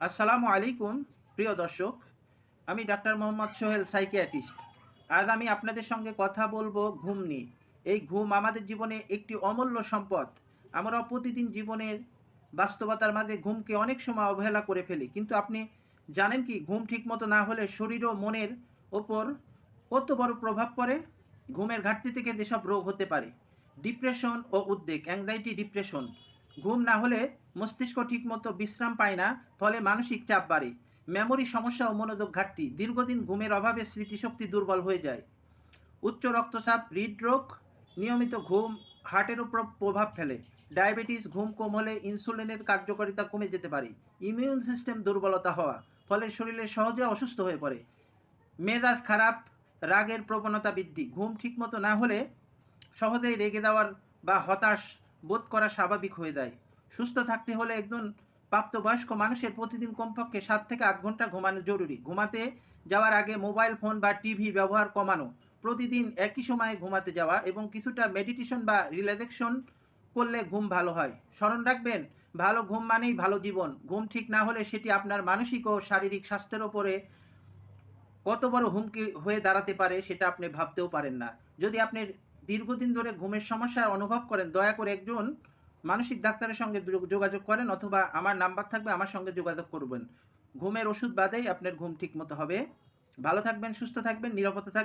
আসসালামু আলাইকুম, প্রিয় দর্শক। আমি ডাক্তার মোহাম্মদ সোহেল সাইকিয়াট্রিস্ট আজ আমি আপনাদের সঙ্গে কথা বলব ঘুম নিয়ে। এই ঘুম আমাদের জীবনে একটি অমূল্য সম্পদ। আমরা প্রতিদিন জীবনের বাস্তবতার মাঝে ঘুমকে অনেক সময় অবহেলা করে ফেলি। কিন্তু আপনি জানেন কি, ঘুম ঠিকমতো না হলে শরীর ও মনের ওপর কত বড় প্রভাব পড়ে? ঘুমের ঘাটতি থেকে যেসব রোগ হতে পারে, ডিপ্রেশন ও উদ্বেগ অ্যাংজাইটি ডিপ্রেশন ঘুম না হলে মস্তিষ্ক ঠিকমতো বিশ্রাম পায় না, ফলে মানসিক চাপ বাড়ে। মেমোরি সমস্যা ও মনোযোগ ঘাটতি, দীর্ঘদিন ঘুমের অভাবে স্মৃতিশক্তি দুর্বল হয়ে যায়। উচ্চ রক্তচাপ, হৃদরোগ, নিয়মিত ঘুম, হার্টের উপর প্রভাব ফেলে। ডায়াবেটিস, ঘুম কম হলে ইনসুলিনের কার্যকারিতা কমে যেতে পারে। ইমিউন সিস্টেম দুর্বলতা হওয়া, ফলে শরীরে সহজে অসুস্থ হয়ে পড়ে। মেজাজ খারাপ, রাগের প্রবণতা বৃদ্ধি, ঘুম ঠিকমতো না হলে সহজেই রেগে যাওয়ার বা হতাশ বোধ করা স্বাভাবিক হয়ে যায়। সুস্থ থাকতে হলে একজন প্রাপ্তবয়স্ক মানুষের প্রতিদিন কমপক্ষে সাত থেকে আট ঘণ্টা ঘুমানো জরুরি। ঘুমাতে যাওয়ার আগে মোবাইল ফোন বা টিভি ব্যবহার কমানো, প্রতিদিন একই সময়ে ঘুমাতে যাওয়া এবং কিছুটা মেডিটেশন বা রিল্যাক্সেশন করলে ঘুম ভালো হয়। স্মরণ রাখবেন, ভালো ঘুম মানেই ভালো জীবন। ঘুম ঠিক না হলে সেটি আপনার মানসিক ও শারীরিক স্বাস্থ্যের ওপরে কত বড় হুমকি হয়ে দাঁড়াতে পারে সেটা আপনি ভাবতেও পারেন না। যদি আপনি দীর্ঘদিন ধরে ঘুমের সমস্যা অনুভব করেন, দয়া করে একজন মানসিক ডাক্তারের সঙ্গে যোগ- যোগাযোগ করেন অথবা আমার নাম্বার থাকবে, আমার সঙ্গে যোগাযোগ করবেন। ঘুমের ওষুধ বাদেই আপনার ঘুম ঠিক মতো হবে। ভালো থাকবেন, সুস্থ থাকবেন, নিরাপদে থাকবেন।